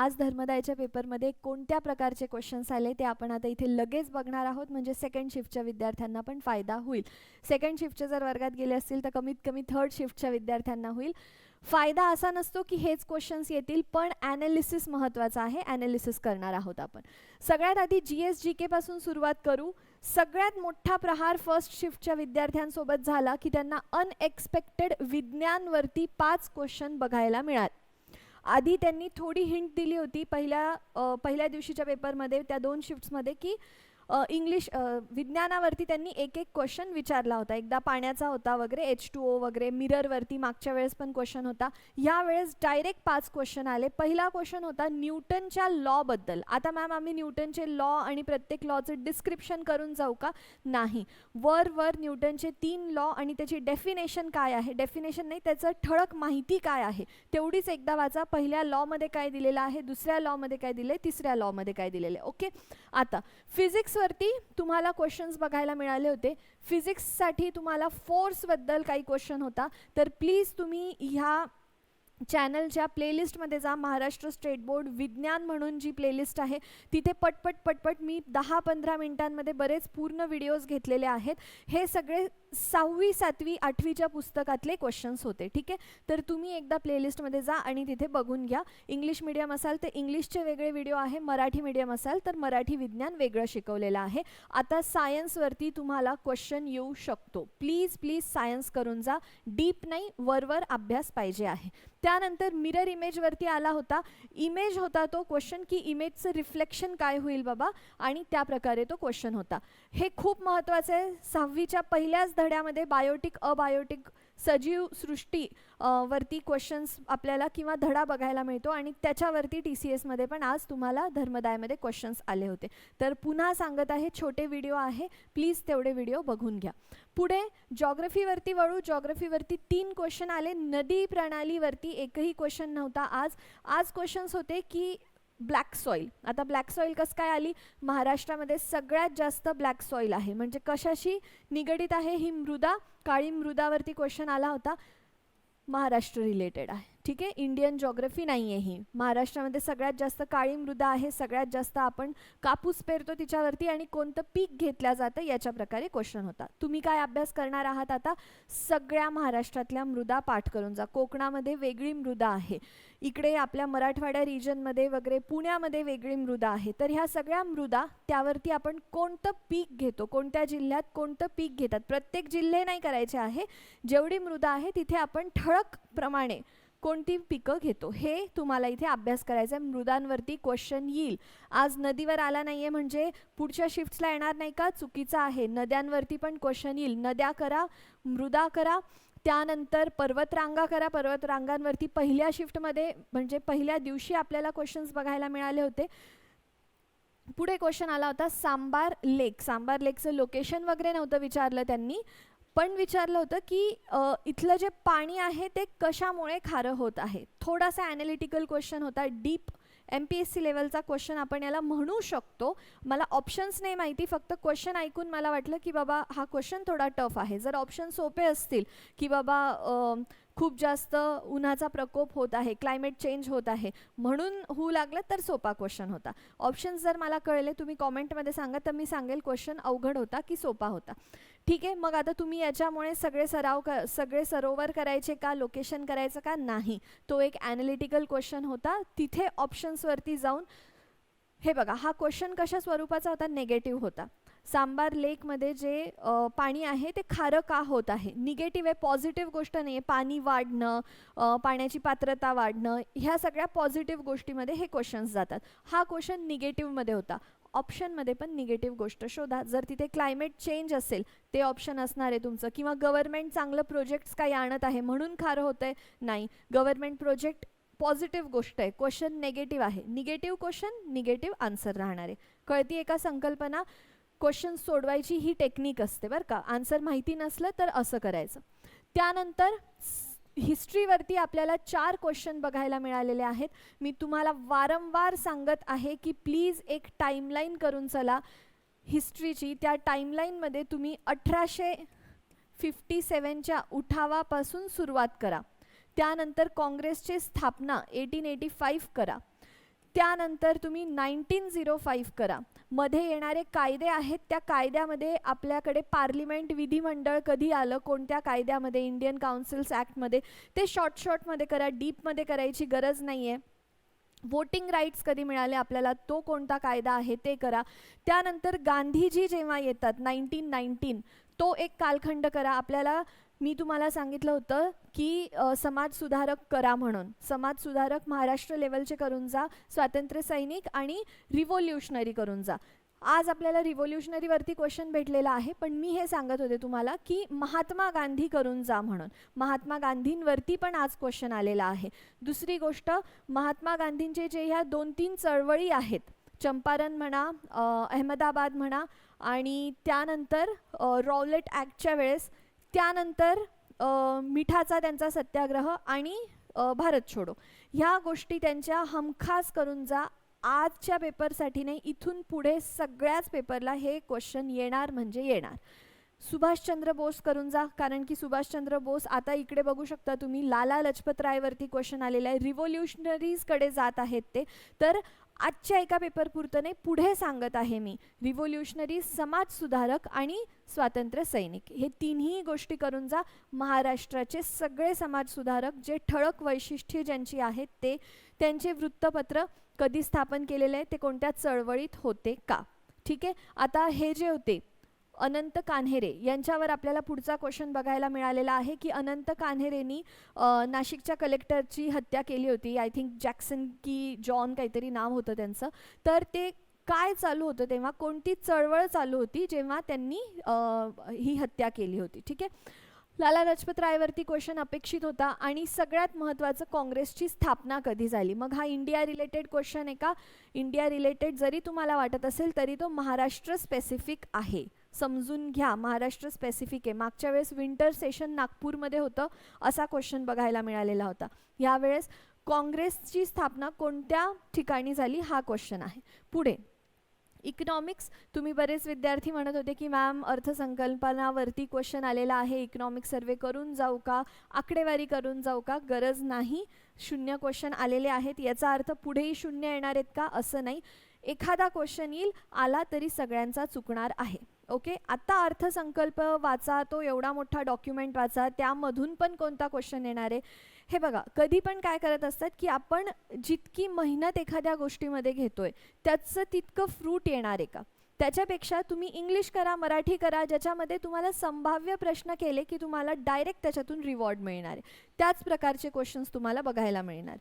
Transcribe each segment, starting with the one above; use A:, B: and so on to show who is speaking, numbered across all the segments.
A: आज धर्मदायच्या पेपरमध्ये कोणत्या प्रकारचे क्वेश्चन्स आले ते आपण आता इथे लगेच बघणार आहोत. म्हणजे सेकंड शिफ्टच्या विद्यार्थ्यांना पण फायदा होईल. सेकंड शिफ्टच्या जर वर्गात गेले असतील तर कमीत कमी थर्ड शिफ्टच्या विद्यार्थ्यांना होईल. फायदा असा नसतो की हेच क्वेश्चन्स येतील पण ॲनालिसिस महत्त्वाचं आहे. ॲनालिसिस करणार आहोत आपण. सगळ्यात आधी जी एस जी केपासून सुरुवात करू. सगळ्यात मोठा प्रहार फर्स्ट शिफ्टच्या विद्यार्थ्यांसोबत झाला की त्यांना अनएक्सपेक्टेड विज्ञानवरती पाच क्वेश्चन बघायला मिळाले. आधी त्यांनी थोडी हिंट दिली होती पहिल्या पहिल्या दिवशीच्या पेपरमध्ये त्या दोन शिफ्ट्समध्ये की इंग्लिश विज्ञानावरती त्यांनी एक एक क्वेश्चन विचारला होता. एकदा पाण्याचा होता वगैरे एच टू ओ वगैरे मिररवरती मागच्या वेळेस पण क्वेश्चन होता. यावेळेस डायरेक्ट पाच क्वेश्चन आले. पहिला क्वेश्चन होता न्यूटनच्या लॉबद्दल आता मॅम आम्ही न्यूटनचे लॉ आणि प्रत्येक लॉचं डिस्क्रिप्शन करून जाऊ का? नाही. वर वर न्यूटनचे तीन लॉ आणि त्याची डेफिनेशन काय आहे? डेफिनेशन नाही त्याचं ठळक माहिती काय आहे? तेवढीच एकदा वाचा. पहिल्या लॉमध्ये काय दिलेलं आहे? दुसऱ्या लॉमध्ये काय दिले तिसऱ्या लॉमध्ये काय दिलेलं आहे? ओके आता फिजिक्स फिजिक्सवरती तुम्हाला क्वेश्चन्स बघायला मिळाले होते. फिजिक्ससाठी तुम्हाला फोर्सबद्दल काही क्वेश्चन होता. तर प्लीज तुम्ही ह्या चॅनलच्या प्लेलिस्टमध्ये जा. महाराष्ट्र स्टेट बोर्ड विज्ञान म्हणून जी प्लेलिस्ट आहे तिथे पटपट पटपट मी दहा पंधरा मिनिटांमध्ये बरेच पूर्ण व्हिडिओज घेतलेले आहेत. हे सगळे सहावी सातवी आठवीच्या पुस्तकातले क्वेश्चन्स होते ठीक आहे? तर तुम्ही एकदा प्लेलिस्टमध्ये जा आणि तिथे बघून घ्या. इंग्लिश मिडियम असाल तर इंग्लिशचे वेगळे व्हिडिओ आहे मराठी मिडियम असाल तर मराठी विज्ञान वेगळं शिकवलेलं आहे. आता सायन्सवरती तुम्हाला क्वेश्चन येऊ शकतो. प्लीज प्लीज सायन्स करून जा. डीप नाही वरवर अभ्यास पाहिजे आहे. त्यानंतर मिरर इमेजवरती आला होता. इमेज होता तो क्वेश्चन की इमेजचं रिफ्लेक्शन काय होईल बाबा? आणि त्या प्रकारे तो क्वेश्चन होता. हे खूप महत्त्वाचं आहे. सहावीच्या पहिल्याच धड्यामध्ये बायोटिक अबायोटिक सजीव सृष्टी वरती क्वेश्चन्स आपल्याला किंवा धडा बघायला मिळतो आणि त्याच्यावरती टी सी एसमध्ये पण आज तुम्हाला धर्मदायमध्ये क्वेश्चन्स आले होते. तर पुन्हा सांगत आहे छोटे व्हिडिओ आहे प्लीज तेवढे व्हिडिओ बघून घ्या. पुढे जॉग्रफीवरती वळू. जॉग्रफीवरती तीन क्वेश्चन आले. नदी प्रणालीवरती एकही क्वेश्चन नव्हता आज. आज क्वेश्चन्स होते की ब्लॅक सॉईल आता ब्लॅक सॉईल कसं काय आली? महाराष्ट्रामध्ये सगळ्यात जास्त ब्लॅक सॉईल आहे. म्हणजे कशाशी निगडीत आहे? ही मृदा काळी मृदावरती क्वेश्चन आला होता. महाराष्ट्र रिलेटेड आहे. ठीक आहे? इंडियन जॉग्रफी नाही आहे ही. महाराष्ट्रामध्ये सगळ्यात जास्त काळी मृदा आहे सगळ्यात जास्त आपण कापूस पेरतो तिच्यावरती आणि कोणतं पीक घेतलं जातं याच्या प्रकारे क्वेश्चन होता तुम्ही काय अभ्यास करणार आहात आता? सगळ्या महाराष्ट्रातल्या मृदा पाठ करून जा. कोकणामध्ये वेगळी मृदा आहे. इकडे आपल्या मराठवाड्या रिजनमध्ये वगैरे पुण्यामध्ये वेगळी मृदा आहे. तर ह्या सगळ्या मृदा त्यावरती आपण कोणतं पीक घेतो? कोणत्या जिल्ह्यात कोणतं पीक घेतात? प्रत्येक जिल्हे नाही करायचे आहे. जेवढी मृदा आहे तिथे आपण ठळक प्रमाणे कोणती पिकं घेतो? हे तुम्हाला इथे अभ्यास करायचा आहे मृदांवरती क्वेश्चन येईल. आज नदीवर आला नाहीये म्हणजे पुढच्या शिफ्ट्सला येणार नाही का? चुकीचं आहे. नद्यांवरती पण क्वेश्चन येईल. नद्या करा मृदा करा. त्यानंतर पर्वतरांगा करा. पर्वतरांगांवरती पहिल्या शिफ्टमध्ये म्हणजे पहिल्या दिवशी आपल्याला क्वेश्चन्स बघायला मिळाले होते. पुढे क्वेश्चन आला होता सांबार लेक. सांबार लेकचं लोकेशन वगैरे नव्हतं विचारलं त्यांनी. पण विचारलं होतं की इथलं जे पाणी आहे ते कशामुळे खारं होत आहे? थोडासा ॲनालिटिकल क्वेश्चन होता deep M P S C लेवलचा क्वेश्चन आपण याला म्हणू शकतो. मला ऑप्शन्स नाही माहिती फक्त क्वेश्चन ऐकून मला वाटलं की बाबा हा क्वेश्चन थोडा टफ आहे. जर ऑप्शन सोपे असतील की बाबा खूप जास्त उन्हाचा प्रकोप होत आहे क्लायमेट चेंज होत आहे म्हणून होऊ लागलं तर सोपा क्वेश्चन होता. ऑप्शन्स जर मला कळले तुम्ही कॉमेंटमध्ये सांगा तर मी सांगेल क्वेश्चन अवघड होता की सोपा होता. ठीक आहे मग आता तुम्ही याच्यामुळे सगळे सराव क सगळे सरोवर करायचे का लोकेशन करायचं का? नाही. तो एक ॲनालिटिकल क्वेश्चन होता. तिथे ऑप्शन्सवरती जाऊन हे बघा हा क्वेश्चन कशा स्वरूपाचा होता? नेगेटिव्ह होता. सांबार लेकमध्ये जे पाणी आहे ते खारं का होत आहे? निगेटिव्ह आहे पॉझिटिव्ह गोष्ट नाही आहे पाणी वाढणं पाण्याची पात्रता वाढणं ह्या सगळ्या पॉझिटिव्ह गोष्टीमध्ये हे क्वेश्चन्स जातात. हा क्वेश्चन निगेटिव्हमध्ये होता. ऑप्शनमध्ये पण निगेटिव्ह गोष्ट शोधा. जर तिथे क्लायमेट चेंज असेल ते ऑप्शन असणार आहे तुमचं. किंवा गव्हर्नमेंट चांगलं प्रोजेक्ट्स काही आणत आहे म्हणून खारं होतं आहे नाही. गव्हर्नमेंट प्रोजेक्ट पॉझिटिव्ह गोष्ट आहे. क्वेश्चन नेगेटिव्ह आहे. निगेटिव्ह क्वेश्चन निगेटिव्ह आन्सर राहणार आहे. कळती एका संकल्पना? क्वेश्चन सोडवायची ही टेक्निक असते बरं का. आन्सर माहिती नसलं तर असं करायचं. त्यानंतर हिस्ट्रीवरती आपल्याला चार क्वेश्चन बघायला मिळालेले आहेत. मी तुम्हाला वारंवार सांगत आहे की प्लीज एक टाईमलाईन करून चला हिस्ट्रीची. त्या टाईमलाईनमध्ये तुम्ही अठराशे फिफ्टी सेवनच्या उठावापासून सुरुवात करा. त्यानंतर काँग्रेसची स्थापना एटीन एटी फाईव्ह करा. त्यानंतर तुम्ही नाईन्टीन झिरो फाईव्ह करा. मध्ये येणारे कायदे आहेत त्या कायद्यामध्ये आपल्याकडे पार्लिमेंट विधिमंडळ कधी आलं कोणत्या कायद्यामध्ये इंडियन काउन्सिल्स ॲक्टमध्ये ते शॉर्ट शॉर्टमध्ये करा डीपमध्ये करायची गरज नाही आहे वोटिंग राईट्स कधी मिळाले आपल्याला तो कोणता कायदा आहे ते करा. त्यानंतर गांधीजी जेव्हा येतात नाईन्टीन नाईन्टीन तो एक कालखंड करा. आपल्याला मी तुम्हाला सांगितलं होतं की समाजसुधारक करा म्हणून. समाजसुधारक महाराष्ट्र लेवलचे करून जा स्वातंत्र्य सैनिक आणि रिव्होल्युशनरी करून जा. आज आपल्याला रिव्होल्युशनरीवरती क्वेश्चन भेटलेला आहे पण मी हे सांगत होते तुम्हाला की महात्मा गांधी करून जा म्हणून. महात्मा गांधींवरती पण आज क्वेश्चन आलेला आहे. दुसरी गोष्ट महात्मा गांधींचे जे ह्या दोन तीन चळवळी आहेत चंपारण म्हणा अहमदाबाद म्हणा आणि त्यानंतर रॉलेट ॲक्टच्या वेळेस त्यानंतर मिठाचा त्यांचा सत्याग्रह आणि भारत छोडो. ह्या गोष्टी त्यांच्या हमखास करून जा. आजच्या पेपरसाठी नाही इथून पुढे सगळ्याच पेपरला हे क्वेश्चन येणार म्हणजे येणार. सुभाषचंद्र बोस करून जा कारण की सुभाषचंद्र बोस आता इकडे बघू शकता तुम्ही लाला लजपत रायवरती क्वेश्चन आलेला आहे. रिव्होल्युशनरीजकडे जात आहेत ते. तर आजच्या एका पेपर पुरतं नाही पुढे सांगत आहे मी. रिव्होल्युशनरी समाजसुधारक आणि स्वातंत्र्य सैनिक हे तिन्ही गोष्टी करून जा महाराष्ट्राचे सगळे समाजसुधारक जे ठळक वैशिष्ट्ये ज्यांची आहेत ते त्यांचे वृत्तपत्र कधी स्थापन केलेले आहे ते कोणत्या चळवळीत होते का? ठीक आहे? आता हे जे होते अनंत कान्हेरे यांच्यावर आपल्याला पुढचा क्वेश्चन बघायला मिळालेला आहे की अनंत कान्हेरेनी नाशिकच्या कलेक्टरची हत्या केली होती. आय थिंक जॅक्सन की जॉन काहीतरी नाव होतं त्यांचं. तर ते काय चालू होतं तेव्हा? कोणती चळवळ चालू होती जेव्हा त्यांनी ही हत्या केली होती? ठीक आहे? लाला लजपत रायवरती क्वेश्चन अपेक्षित होता आणि सगळ्यात महत्त्वाचं काँग्रेसची स्थापना कधी झाली? मग हा इंडिया रिलेटेड क्वेश्चन आहे का? इंडिया रिलेटेड जरी तुम्हाला वाटत असेल तरी तो महाराष्ट्र स्पेसिफिक आहे. समजून घ्या. महाराष्ट्र स्पेसिफिक आहे. मागच्या वेळेस विंटर सेशन नागपूरमध्ये होतं असा क्वेश्चन बघायला मिळालेला होता. यावेळेस काँग्रेसची स्थापना कोणत्या ठिकाणी झाली? हा क्वेश्चन आहे. पुढे. इकॉनॉमिक्स तुम्ही बरेच विद्यार्थी म्हणत होते की मॅम अर्थसंकल्पनावरती क्वेश्चन आलेला आहे. इकॉनॉमिक सर्वे करून जाऊ का? आकडेवारी करून जाऊ का? गरज नाही. शून्य क्वेश्चन आलेले आहेत. याचा अर्थ पुढेही शून्य येणार आहेत का? असं नाही. एखादा क्वेश्चन येईल आला तरी सगळ्यांचा चुकणार आहे. ओके आता अर्थसंकल्प वाचा तो एवढा मोठा डॉक्युमेंट वाचा त्यामधून पण कोणता क्वेश्चन येणार आहे? हे बघा कधी पण काय करत असतात की आपण जितकी मेहनत एखाद्या गोष्टीमध्ये घेतोय त्याचं तितकं फ्रूट येणार आहे का? त्याच्यापेक्षा तुम्ही इंग्लिश करा मराठी करा ज्याच्यामध्ये तुम्हाला संभाव्य प्रश्न केले की तुम्हाला डायरेक्ट त्याच्यातून रिवॉर्ड मिळणार आहे. त्याच प्रकारचे क्वेश्चन्स तुम्हाला बघायला मिळणार.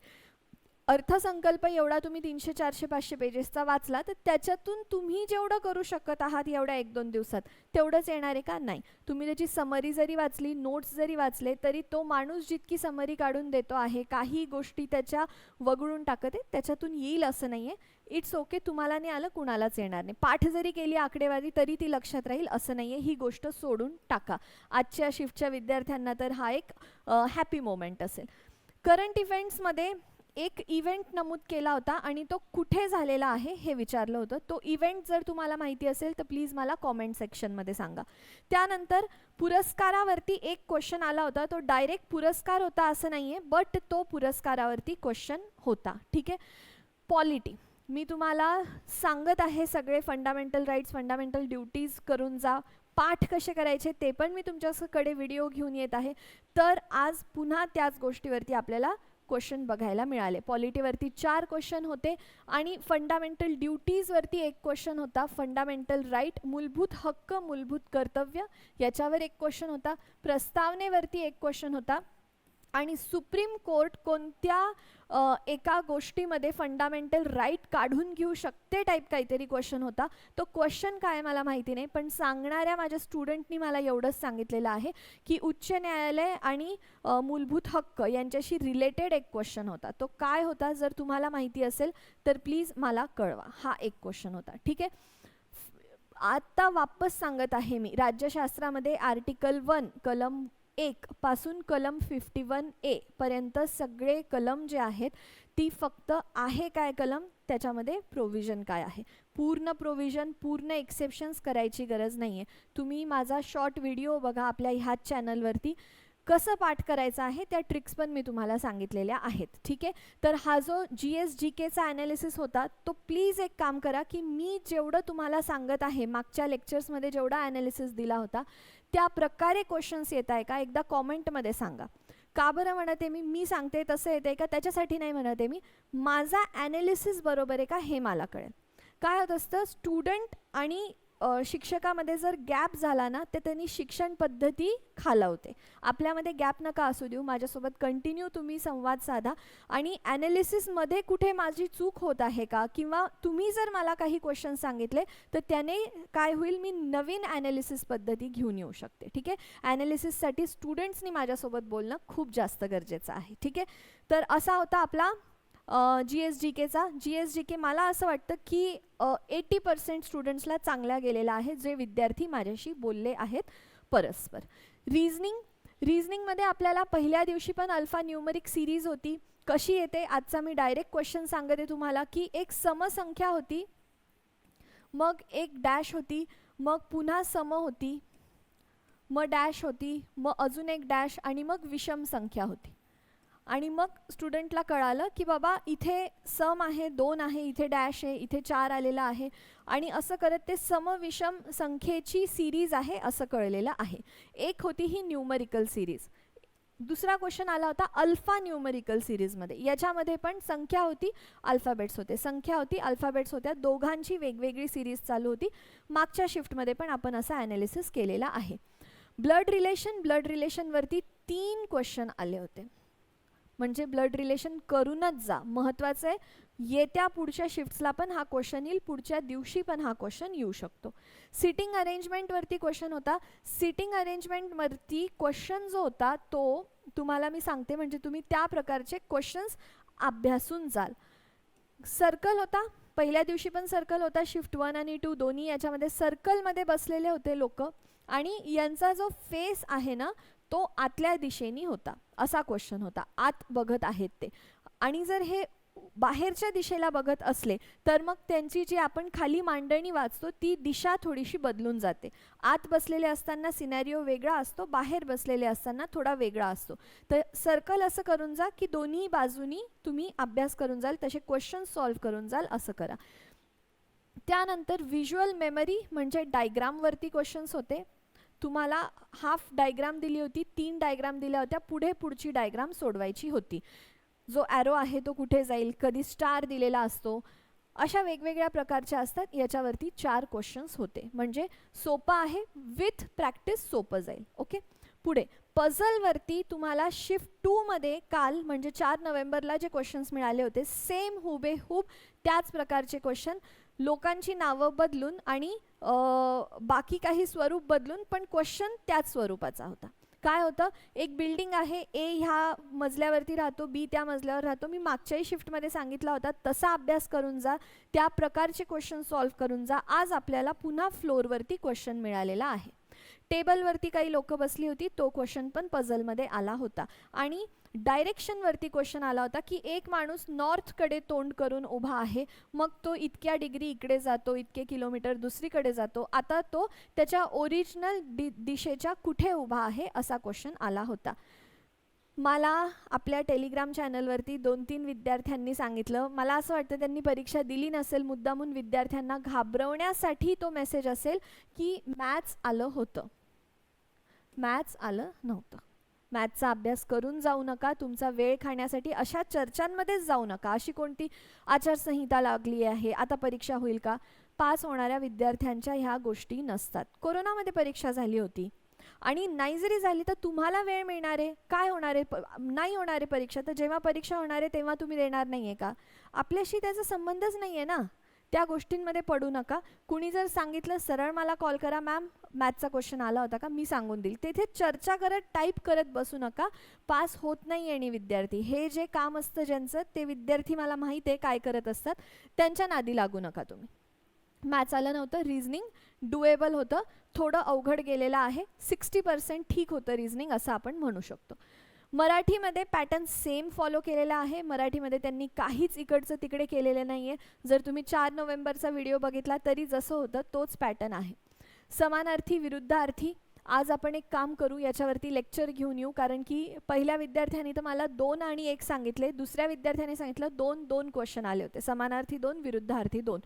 A: अर्थसंकल्प एवढा तुम्ही तीनशे चारशे पाचशे पेजेसचा वाचला तर त्याच्यातून तुम्ही जेवढं करू शकत आहात एवढ्या एक दोन दिवसात तेवढंच येणार आहे का? नाही. तुम्ही त्याची समरी जरी वाचली नोट्स जरी वाचले तरी तो माणूस जितकी समरी काढून देतो आहे काही गोष्टी त्याच्या वगळून टाकत आहे त्याच्यातून येईल असं नाही आहे इट्स ओके तुम्हाला नाही आलं कुणालाच येणार नाही. पाठ जरी केली आकडेवारी तरी ती लक्षात राहील असं नाही आहे ही गोष्ट सोडून टाका. आजच्या शिफ्टच्या विद्यार्थ्यांना तर हा एक हॅपी मोमेंट असेल. करंट इव्हेंट्समध्ये एक इव्हेंट नमूद केला होता आणि तो कुठे झालेला आहे हे विचारलं होतं. तो इव्हेंट जर तुम्हाला माहिती असेल तर प्लीज मला कॉमेंट सेक्शनमध्ये सांगा. त्यानंतर पुरस्कारावरती एक क्वेश्चन आला होता. तो डायरेक्ट पुरस्कार होता असं नाही आहे बट तो पुरस्कारावरती क्वेश्चन होता. ठीक आहे? पॉलिटी मी तुम्हाला सांगत आहे सगळे फंडामेंटल राईट्स फंडामेंटल ड्युटीज करून जा. पाठ कसे करायचे ते पण मी तुमच्याकडे व्हिडिओ घेऊन येत आहे. तर आज पुन्हा त्याच गोष्टीवरती आपल्याला क्वेश्चन बघायला मिळाले. पॉलिटीवरती चार क्वेश्चन होते आणि फंडामेंटल ड्युटीजवरती एक क्वेश्चन होता. फंडामेंटल राईट मूलभूत हक्क मूलभूत कर्तव्य याच्यावर एक क्वेश्चन होता. प्रस्तावनेवरती एक क्वेश्चन होता. आणि सुप्रीम कोर्ट कोणत्या एका गोष्टीमध्ये फंडामेंटल राईट काढून घेऊ शकते टाईप काहीतरी क्वेश्चन होता. तो क्वेश्चन काय मला माहिती नाही पण सांगणाऱ्या माझ्या स्टुडंटनी मला एवढंच सांगितलेलं आहे की उच्च न्यायालय आणि मूलभूत हक्क यांच्याशी रिलेटेड एक क्वेश्चन होता. तो काय होता जर तुम्हाला माहिती असेल तर प्लीज मला कळवा. हा एक क्वेश्चन होता. ठीक आहे? आत्ता वापस सांगत आहे मी. राज्यशास्त्रामध्ये आर्टिकल वन कलम एक पासून कलम फिफ्टी वन ए पर्यंत सगळे कलम जे आहेत ती फक्त आहे काय कलम? त्याच्यामध्ये प्रोव्हिजन काय आहे? पूर्ण प्रोव्हिजन पूर्ण एक्सेप्शन्स करायची गरज नाही आहे तुम्ही माझा शॉर्ट व्हिडिओ बघा आपल्या ह्याच चॅनलवरती कसं पाठ करायचं आहे? त्या ट्रिक्स पण मी तुम्हाला सांगितलेल्या आहेत. ठीक आहे? तर हा जो जी एस जी केचा ॲनालिसिस होता तो प्लीज एक काम करा की मी जेवढं तुम्हाला सांगत आहे मागच्या लेक्चर्समध्ये जेवढा ॲनालिसिस दिला होता त्या प्रकारे क्वेश्चन्स येत आहे का? एकदा कॉमेंटमध्ये सांगा. का बरं म्हणते मी? मी सांगते तसं येते का? त्याच्यासाठी नाही म्हणते मी. माझा ॲनालिसिस बरोबर आहे का? हे मला कळेल. काय होत असतं? स्टुडंट आणि शिक्षकामध्ये जर गॅप झाला ना तर त्यांनी शिक्षण पद्धती खालावते. आपल्यामध्ये गॅप नका असू देऊ माझ्यासोबत कंटिन्यू तुम्ही संवाद साधा. आणि ॲनालिसिसमध्ये कुठे माझी चूक होत आहे का? किंवा तुम्ही जर मला काही क्वेश्चन सांगितले तर त्याने काय होईल? मी नवीन ॲनालिसिस पद्धती घेऊन येऊ शकते. ठीक आहे? ॲनालिसिससाठी स्टुडंट्सनी माझ्यासोबत बोलणं खूप जास्त गरजेचं आहे. ठीक आहे? तर असा होता आपला जी S G केचा G S G के मला असं वाटतं की एटी पर्सेंट स्टुडंट्सला चांगला गेलेला आहे जे विद्यार्थी माझ्याशी बोलले आहेत परस्पर. रिझनिंग रिझनिंगमध्ये आपल्याला पहिल्या दिवशी पण अल्फा न्यूमरिक सिरीज होती. कशी येते? आजचा मी डायरेक्ट क्वेश्चन सांगते तुम्हाला की एक समसंख्या होती मग एक डॅश होती मग पुन्हा सम होती मग डॅश होती मग अजून एक डॅश आणि मग विषम संख्या होती. आणि मग स्टुडंटला कळालं की बाबा इथे सम आहे दोन आहे इथे डॅश आहे इथे चार आलेला आहे. आणि असं करत ते समविषम संख्येची सिरीज आहे असं कळलेलं आहे. एक होती ही न्यूमरिकल सिरीज दुसरा क्वेश्चन आला होता अल्फा न्यूमरिकल सिरीजमध्ये याच्यामध्ये पण संख्या होती अल्फाबेट्स होते. संख्या होती अल्फाबेट्स होत्या. दोघांची वेगवेगळी सिरीज चालू होती. मागच्या शिफ्टमध्ये पण आपण असं ॲनालिसिस केलेला आहे. ब्लड रिलेशन ब्लड रिलेशनवरती तीन क्वेश्चन आले होते. म्हणजे ब्लड रिलेशन करूनच जा. महत्त्वाचं आहे येत्या पुढच्या शिफ्ट्सला पण हा क्वेश्चन येईल पुढच्या दिवशी पण हा क्वेश्चन येऊ शकतो. सिटिंग अरेंजमेंटवरती क्वेश्चन होता. सिटिंग अरेंजमेंटवरती क्वेश्चन जो होता तो तुम्हाला मी सांगते म्हणजे तुम्ही त्या प्रकारचे क्वेश्चन्स अभ्यासून जाल. सर्कल होता. पहिल्या दिवशी पण सर्कल होता. शिफ्ट वन आणि टू दोन्ही याच्यामध्ये सर्कलमध्ये बसलेले होते लोक. आणि यांचा जो फेस आहे ना तो आतल्या दिशेने होता असा क्वेश्चन होता. आत बघत आहेत ते. आणि जर हे बाहेरच्या दिशेला बघत असले तर मग त्यांची जी आपण खाली मांडणी वाचतो ती दिशा थोडीशी बदलून जाते. आत बसलेले असताना सिनॅरिओ वेगळा असतो बाहेर बसलेले असताना थोडा वेगळा असतो. तर सर्कल असं करून जा की दोन्ही बाजूनी तुम्ही अभ्यास करून जाल तसे क्वेश्चन सॉल्व्ह करून जाल असं करा. त्यानंतर व्हिज्युअल मेमरी म्हणजे डायग्रामवरती क्वेश्चन्स होते. तुम्हाला हाफ डायग्राम दिली होती तीन डायग्राम दिल्या होत्या पुढे पुढची डायग्राम सोडवायची होती. जो ॲरो आहे तो कुठे जाईल कधी स्टार दिलेला असतो अशा वेगवेगळ्या प्रकारच्या असतात. याच्यावरती चार क्वेश्चन्स होते. म्हणजे सोपं आहे विथ प्रॅक्टिस सोपं जाईल. ओके पुढे पझलवरती तुम्हाला शिफ्ट टूमध्ये काल म्हणजे चार नोव्हेंबरला जे क्वेश्चन्स मिळाले होते सेम हुबेहूब त्याच प्रकारचे क्वेश्चन लोकांची नावं बदलून आणि बाकी काही स्वरूप बदलून पण क्वेश्चन त्याच स्वरूपाचा होता. काय होतं? एक बिल्डिंग आहे ए ह्या मजल्यावरती राहतो बी त्या मजल्यावर राहतो. मी मागच्याही शिफ्टमध्ये सांगितला होता तसा अभ्यास करून जा त्या प्रकारचे क्वेश्चन सॉल्व्ह करून जा. आज आपल्याला पुन्हा फ्लोअरवरती क्वेश्चन मिळालेला आहे. टेबलवरती काही लोक बसली होती तो क्वेश्चन पण पझलमध्ये आला होता. आणि डायरेक्शनवरती क्वेश्चन आला होता की एक माणूस नॉर्थकडे तोंड करून उभा आहे मग तो इतक्या डिग्री इकडे जातो इतके किलोमीटर दुसरीकडे जातो. आता तो त्याच्या ओरिजिनल दि दिशेच्या कुठे उभा आहे असा क्वेश्चन आला होता. मला आपल्या टेलिग्राम चॅनलवरती दोन तीन विद्यार्थ्यांनी सांगितलं. मला असं वाटतं त्यांनी परीक्षा दिली नसेल मुद्दामून विद्यार्थ्यांना घाबरवण्यासाठी तो मेसेज असेल की मॅथ्स आलं होतं. मॅथ्स आलं नव्हतं. मॅथ्सचा अभ्यास करून जाऊ नका तुमचा वेळ खाण्यासाठी अशा चर्चांमध्येच जाऊ नका. अशी कोणती आचारसंहिता लागली आहे? आता परीक्षा होईल का? पास होणाऱ्या विद्यार्थ्यांच्या ह्या गोष्टी नसतात. कोरोनामध्ये परीक्षा झाली होती. आणि नाही जरी झाली तर तुम्हाला वेळ मिळणार. आहे काय होणार? आहे नाही होणार आहे परीक्षा. तर जेव्हा परीक्षा होणार आहे तेव्हा तुम्ही देणार नाही आहे का? आपल्याशी त्याचा संबंधच नाही आहे ना. त्या गोष्टींमध्ये पडू नका. कुणी जर सांगितलं सरळ मला कॉल करा मॅम मॅथचा क्वेश्चन आला होता का? मी सांगून देईल. तेथे चर्चा करत टाईप करत बसू नका. पास होत नाही आणि विद्यार्थी. हे जे काम असतं ज्यांचं ते विद्यार्थी मला माहीत आहे काय करत असतात. त्यांच्या नादी लागू नका तुम्ही. मॅथ्स आलं नव्हतं रिझनिंग डुएबल होतं. थोडं अवघड गेलेलं आहे. सिक्स्टी पर्सेंट ठीक होतं रिझनिंग असं आपण म्हणू शकतो. मराठीमध्ये पॅटर्न सेम फॉलो केलेला आहे. मराठीमध्ये त्यांनी काहीच इकडचं तिकडे केलेलं नाही आहे जर तुम्ही चार नोव्हेंबरचा व्हिडिओ बघितला तरी जसं होतं तोच पॅटर्न आहे. समानार्थी विरुद्धार्थी आज आपण एक काम करू याच्यावरती लेक्चर घेऊन येऊ. कारण की पहिल्या विद्यार्थ्यांनी तर मला दोन आणि एक सांगितले. दुसऱ्या विद्यार्थ्याने सांगितलं दोन दोन क्वेश्चन आले होते. समानार्थी दोन विरुद्धार्थी दोन.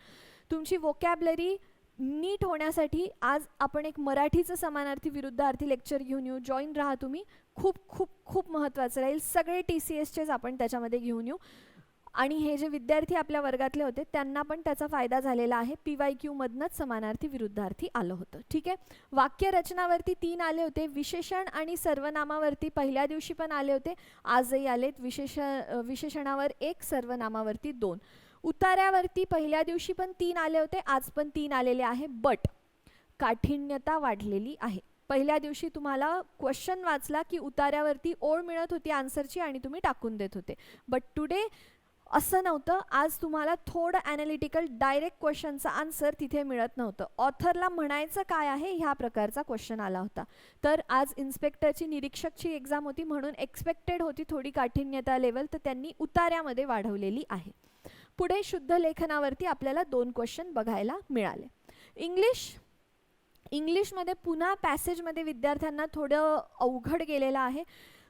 A: तुमची वोकॅबलरी नीट होण्यासाठी आज आपण एक मराठीचं समानार्थी विरुद्धार्थी लेक्चर घेऊन येऊ. जॉईन राहा तुम्ही. खूप खूप खूप महत्त्वाचं राहील. सगळे टी सी एसचेच आपण त्याच्यामध्ये घेऊन येऊ. आणि हे जे विद्यार्थी आपल्या वर्गातले होते त्यांना पण त्याचा फायदा झालेला आहे. पी वाय क्यूमधनंच समानार्थी विरुद्धार्थी आलं होतं. ठीक आहे? वाक्यरचनावरती तीन आले होते. विशेषण आणि सर्वनामावरती पहिल्या दिवशी पण आले होते. आजही आलेत. विशेष विशेषणावर एक सर्वनामावरती दोन. उतार्यावरती पहिल्या दिवशी पण तीन आले होते. आज पण तीन आलेले आहे. बट काठिण्यता वाढलेली आहे. पहिल्या दिवशी तुम्हाला क्वेश्चन वाचला की उतार्यावरती ओळ मिळत होती आन्सरची आणि तुम्ही टाकून देत होते. बट टुडे असं नव्हतं. आज तुम्हाला थोडं ॲनालिटिकल डायरेक्ट क्वेश्चनचा आन्सर तिथे मिळत नव्हतं. ऑथरला म्हणायचं काय आहे ह्या प्रकारचा क्वेश्चन आला होता. तर आज इन्स्पेक्टरची निरीक्षकची एक्झाम होती म्हणून एक्सपेक्टेड होती थोडी काठिण्यता लेवल तर त्यांनी उतार्यामध्ये वाढवलेली आहे. पुढे शुद्ध लेखनावरती आपल्याला दोन क्वेश्चन बघायला मिळाले. इंग्लिश इंग्लिशमध्ये पुन्हा पॅसेजमध्ये विद्यार्थ्यांना थोडं अवघड गेलेलं आहे.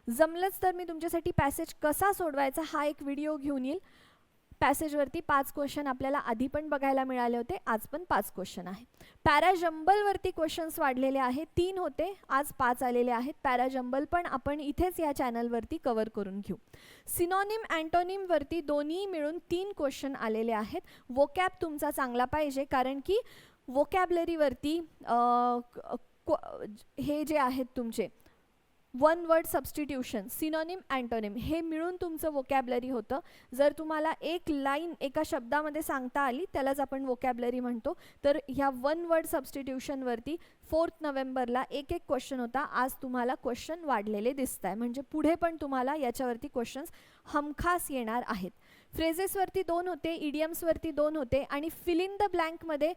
A: जमलंच तर मी तुमच्यासाठी पॅसेज कसा सोडवायचा हा एक व्हिडिओ घेऊन येईल. पॅसेजवरती पाच क्वेश्चन आपल्याला आधी पण बघायला मिळाले होते आज पण पाच क्वेश्चन आहे पॅराजंबलवरती क्वेश्चन्स वाढलेले आहेत तीन होते आज पाच आलेले आहेत. पॅराजंबल पण आपण इथेच या चॅनलवरती कवर करून घेऊ. सिनॉनिम अँटोनिमवरती दोन्ही मिळून तीन क्वेश्चन आलेले आहेत. वोकॅप तुमचा चांगला पाहिजे कारण की वोकॅबलरीवरती हे जे आहेत तुमचे one word substitution synonym antonym हे मिळून तुमचं वोकॅबलरी होतं. जर तुम्हाला एक लाईन एका शब्दामध्ये सांगता आली त्यालाच आपण वोकॅबलरी म्हणतो. तर ह्या वन वर्ड सबस्टिट्यूशनवरती फोर्थ नोव्हेंबरला एक एक क्वेश्चन होता. आज तुम्हाला क्वेश्चन वाढलेले दिसत आहे म्हणजे पुढे पण तुम्हाला याच्यावरती क्वेश्चन्स हमखास येणार आहेत. फ्रेजेसवरती दोन होते इडियम्सवरती दोन होते आणि फिल इन द ब्लँकमध्ये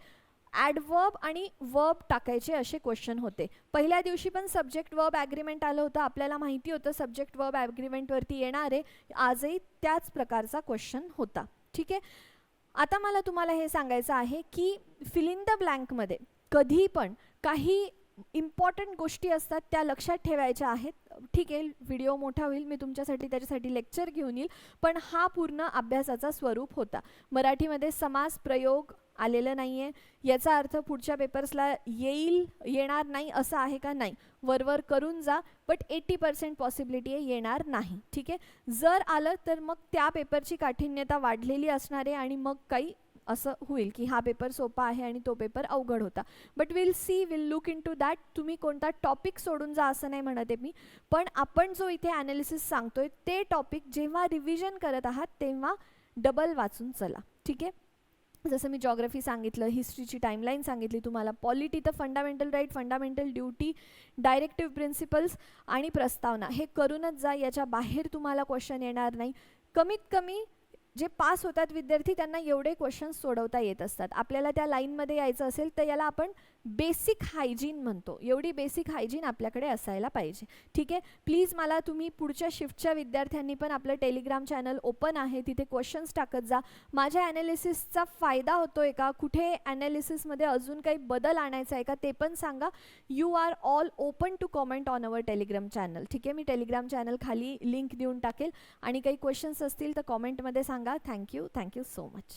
A: ॲडवर्ब आणि वर्ब टाकायचे असे क्वेश्चन होते. पहिल्या दिवशी पण सब्जेक्ट वर्ब ॲग्रीमेंट आलं होतं. आपल्याला माहिती होतं सब्जेक्ट वर्ब ॲग्रीमेंटवरती येणार. आहे आजही त्याच प्रकारचा क्वेश्चन होता. ठीक आहे? आता मला तुम्हाला हे सांगायचं आहे की फिलिंग द ब्लँकमध्ये कधी पण काही इम्पॉर्टंट गोष्टी असतात त्या लक्षात ठेवायच्या आहेत. ठीक आहे व्हिडिओ मोठा होईल मी तुमच्यासाठी त्याच्यासाठी लेक्चर घेऊन येईल पण हा पूर्ण अभ्यासाचा स्वरूप होता. मराठीमध्ये समास प्रयोग आलेलं नाही आहे याचा अर्थ पुढच्या पेपर्सला येईल येणार नाही असं आहे का? नाही. वरवर करून जा बट एटी पर्सेंट पॉसिबिलिटी आहे येणार नाही. ठीक आहे? जर आलं तर मग त्या पेपरची काठिण्यता वाढलेली असणार आहे आणि मग काही असं होईल की हा पेपर सोपा आहे आणि तो पेपर अवघड होता. But will see will look into that तुम्ही कोणता टॉपिक सोडून जा असं नाही म्हणत आहे मी. पण आपण जो इथे ॲनालिसिस सांगतोय ते टॉपिक जेव्हा रिव्हिजन करत आहात तेव्हा डबल वाचून चला. ठीक आहे? जसं मी जॉग्रफी सांगितलं हिस्ट्रीची टाईमलाईन सांगितली तुम्हाला पॉलिटी तर fundamental right fundamental duty directive principles आणि प्रस्तावना. हे करूनच जा याच्या बाहेर तुम्हाला क्वेश्चन येणार नाही. कमीत कमी जे पास होतात विद्यार्थी त्यांना एवढे क्वेश्चन्स सोडवता येत असतात. आपल्याला त्या लाईनमध्ये यायचं असेल तर याला आपण बेसिक हायजीन म्हणतो. एवढी बेसिक हायजीन आपल्याकडे असायला पाहिजे. ठीक आहे? प्लीज मला तुम्ही पुढच्या शिफ्टच्या विद्यार्थ्यांनी पण आपलं टेलिग्राम चॅनल ओपन आहे. तिथे क्वेश्चन्स टाकत जा. माझ्या ॲनालिसिसचा फायदा होतो आहे का? कुठे ॲनालिसिसमध्ये अजून काही बदल आणायचा आहे का? ते पण सांगा. You are all open to comment on our Telegram channel ठीक आहे? मी टेलिग्राम चॅनल खाली लिंक देऊन टाकेल. आणि काही क्वेश्चन्स असतील तर कॉमेंटमध्ये सांगा. Thank you thank you so much